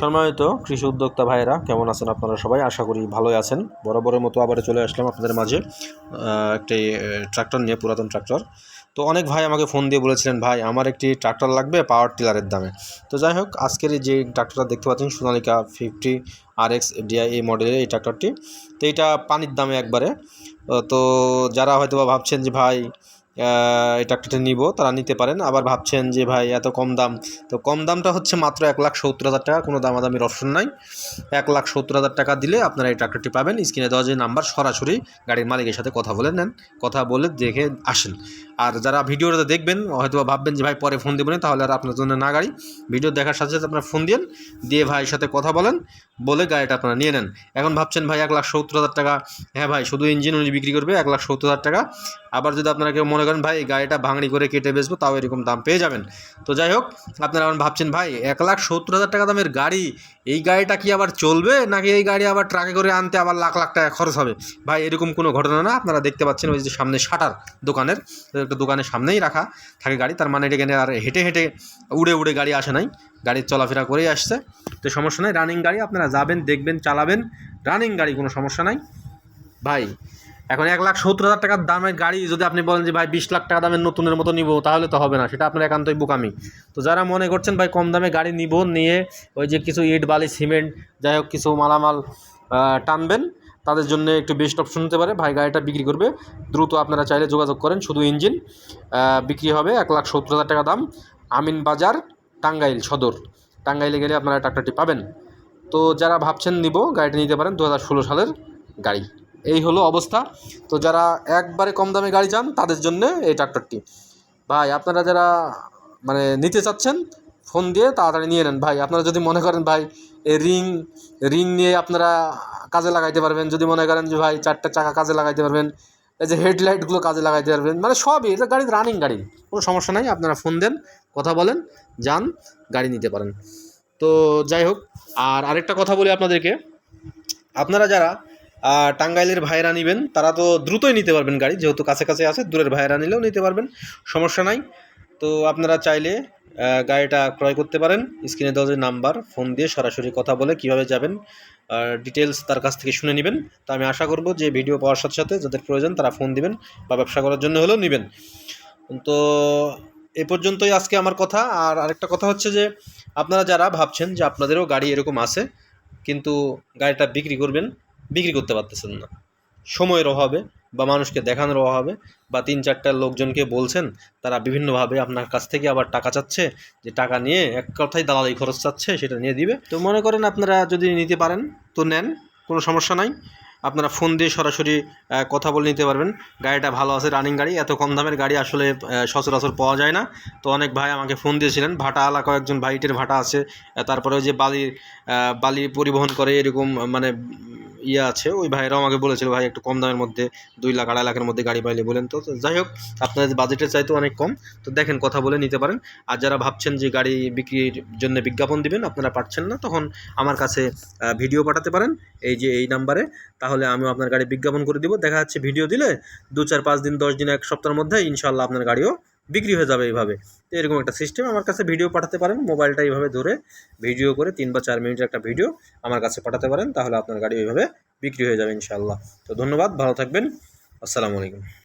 সম্মানিত কৃষি উদ্যোক্তা ভাইয়েরা, কেমন আছেন আপনারা সবাই? আশা করি ভালোই আছেন। বরাবরের মতো আবার চলে আসলাম আপনাদের মাঝে একটি ট্রাক্টর নিয়ে, পুরাতন ট্রাক্টর। তো অনেক ভাই আমাকে ফোন দিয়ে বলেছিলেন, ভাই, আমার একটি ট্রাক্টর লাগবে পাওয়ার টিলারের দামে। তো যাই হোক, আজকের যে ট্রাক্টরটা দেখতে পাচ্ছেন, Sonalika fifty R X DI এই মডেলের এই ট্রাক্টরটি। তো এইটা পানির দামে একবারে। তো যারা হয়তো ভাবছেন যে, ভাই ট্রাক্টরটা নিব, তারা নিতে পারেন। আবার ভাবছেন যে, ভাই, এত কম দাম। তো কম দামটা হচ্ছে মাত্র এক লাখ সত্তর হাজার টাকা, কোনো দামাদামির অপশন নাই। এক লাখ সত্তর হাজার টাকা দিলে আপনারা এই ট্রাক্টরটি পাবেন। স্ক্রিনে দেওয়া যে নাম্বার, সরাসরি গাড়ির মালিকের সাথে কথা বলে নেন, কথা বলে দেখে আসেন। আর যারা ভিডিওটা দেখবেন হয়তো ভাববেন যে, ভাই, পরে ফোন দেবেন তাহলে আর আপনার জন্য না গাড়ি। ভিডিও দেখার সাথে সাথে আপনার ফোন দিন দিয়ে ভাইয়ের সাথে কথা বলেন, বলে গাড়িটা আপনারা নিয়ে নেন। এখন ভাবছেন, ভাই, এক লাখ সত্তর হাজার টাকা। হ্যাঁ ভাই, শুধু ইঞ্জিন উনি বিক্রি করবে, এক লাখ সত্তর হাজার টাকা। আবার যদি আপনারা কেউ মনে করেন, ভাই, গাড়িটা ভাঙড়ি করে কেটে বেচবো, তাও এরকম দাম পেয়ে যাবেন। তো যাই হোক, আপনারা এখন ভাবছেন, ভাই, এক লাখ সত্তর হাজার টাকা দামের গাড়ি, এই গাড়িটা কি আবার চলবে? নাকি এই গাড়ি আবার ট্রাকে করে আনতে আবার লাখ লাখ টাকা খরচ হবে? ভাই, এরকম কোনো ঘটনা না, আপনারা দেখতে পাচ্ছেন ওই যে সামনে শাটার দোকানের, একটা দোকানের সামনেই রাখা থাকে গাড়ি। তার মানে এখানে আর হেঁটে হেঁটে, উড়ে উড়ে গাড়ি আসে নাই। গাড়ির চলাফেরা করেই আসছে। তো সমস্যা নাই, রানিং গাড়ি আপনারা যাবেন, দেখবেন, চালাবেন, রানিং গাড়ি কোনো সমস্যা নাই। ভাই এখন এক লাখ সত্তর হাজার টাকার দামের গাড়ি যদি আপনি বলেন যে, ভাই, বিশ লাখ টাকা দামের নতুনের মতো নিব, তাহলে তো হবে না, সেটা আপনার একান্তই বোকামি। তো যারা মনে করছেন, ভাই, কম দামে গাড়ি নিব, নিয়ে ওই যে কিছু ইট, বালি, সিমেন্ট, যাই হোক, কিছু মালামাল টানবেন, তাদের জন্য একটু বেস্ট অপশন হতে পারে। ভাই, গাড়িটা বিক্রি করবে। দ্রুত আপনারা চাইলে যোগাযোগ করেন, শুধু ইঞ্জিন বিক্রি হবে এক লাখ সত্তর হাজার টাকা দাম। আমিন বাজার, টাঙ্গাইল সদর। টাঙ্গাইলে গেলে আপনারা ট্রাক্টরটি পাবেন। তো যারা ভাবছেন নিব, গাড়িটা নিতে পারেন দু হাজার ষোলো সালের গাড়ি। এই হলো অবস্থা। তো যারা একবারে কম দামে গাড়ি চান, তাদের জন্য এই ট্রাক্টরটি। ভাই, আপনারা যারা মানে নিতে চাচ্ছেন, ফোন দিয়ে তাড়াতাড়ি নিয়ে নেন। ভাই, আপনারা যদি মনে করেন, ভাই, এই রিং রিং নিয়ে আপনারা কাজে লাগাইতে পারবেন। যদি মনে করেন যে, ভাই, চারটা চাকা কাজে লাগাইতে পারবেন, এই যে হেডলাইটগুলো কাজে লাগাইতে পারবেন মানে সবই এটা গাড়ি রানিং গাড়ি, কোনো সমস্যা নাই, আপনারা ফোন দেন, কথা বলেন, যান, গাড়ি নিতে পারেন। তো যাই হোক, আর আরেকটা কথা বলি আপনাদেরকে। আপনারা যারা টাঙ্গাইলের ভাইরা নেবেন, তারা তো দ্রুতই নিতে পারবেন গাড়ি, যেহেতু কাছে কাছে আছে, দূরের ভাইরা নিলেও নিতে পারবেন, সমস্যা নাই। তো আপনারা চাইলে গাড়িটা ক্রয় করতে পারেন। স্ক্রিনে দেওয়া যে নাম্বার, ফোন দিয়ে সরাসরি কথা বলে কীভাবে যাবেন ডিটেলস তার কাছ থেকে শুনে নেবেন। তো আমি আশা করব যে ভিডিও পাওয়ার সাথে সাথে যাদের প্রয়োজন তারা ফোন দিবেন বা ব্যবসা করার জন্য হলেও নেবেন। তো এ পর্যন্তই আজকে আমার কথা। আর আরেকটা কথা হচ্ছে যে, আপনারা যারা ভাবছেন যে আপনাদেরও গাড়ি এরকম আছে, কিন্তু গাড়িটা বিক্রি করবেন বিক্রি করতে পারতেছেন না। সময়ের অভাবে বা মানুষকে দেখানোর অভাবে বা তিন চারটা লোকজনকে বলছেন, তারা বিভিন্নভাবে আপনার কাছ থেকে আবার টাকা চাচ্ছে, যে টাকা নিয়ে এক কথায় দালালি খরচ চাচ্ছে, সেটা নিয়ে দিবে। তো মনে করেন আপনারা যদি নিতে পারেন, তো নেন, কোনো সমস্যা নাই। আপনারা ফোন দিয়ে সরাসরি কথা বলে নিতে পারবেন। গাড়িটা ভালো আছে রানিং গাড়ি, এত কম দামের গাড়ি আসলে সচরাচর পাওয়া যায় না। তো অনেক ভাই আমাকে ফোন দিয়েছিলেন ভাটা আলা কয়েকজন ভাইটের ভাটা আছে, তারপরে যে বালির বালি পরিবহন করে এরকম মানে ইয়ে আছে, ওই ভাইরাও আমাকে বলেছিল, ভাই, একটু কম দামের মধ্যে, দুই লাখ, আড়াই লাখের মধ্যে গাড়ি পাইলে বলেন। তো যাই হোক, আপনাদের বাজেটের চাইতে অনেক কম। তো দেখেন, কথা বলে নিতে পারেন। আর যারা ভাবছেন যে গাড়ি বিক্রির জন্য বিজ্ঞাপন দিবেন, আপনারা পাচ্ছেন না, তখন আমার কাছে ভিডিও পাঠাতে পারেন, এই যে, এই নাম্বারে তাহলে আমিও আপনার গাড়ি বিজ্ঞাপন করে দিব। দেখা যাচ্ছে ভিডিও দিলে দু চার পাঁচ দিন, দশ দিন, এক সপ্তাহের মধ্যে ইনশাল্লাহ আপনার গাড়িও বিক্রি হয়ে যাবে এইভাবে। তো এরকম একটা সিস্টেম আমার কাছে ভিডিও পাঠাতে পারেন মোবাইলটা এইভাবে ধরে ভিডিও করে তিন বা চার মিনিটের একটা ভিডিও আমার কাছে পাঠাতে পারেন, তাহলে আপনার গাড়ি ওইভাবে বিক্রি হয়ে যাবে ইনশাল্লাহ তো ধন্যবাদ, ভালো থাকবেন, আসসালামু আলাইকুম।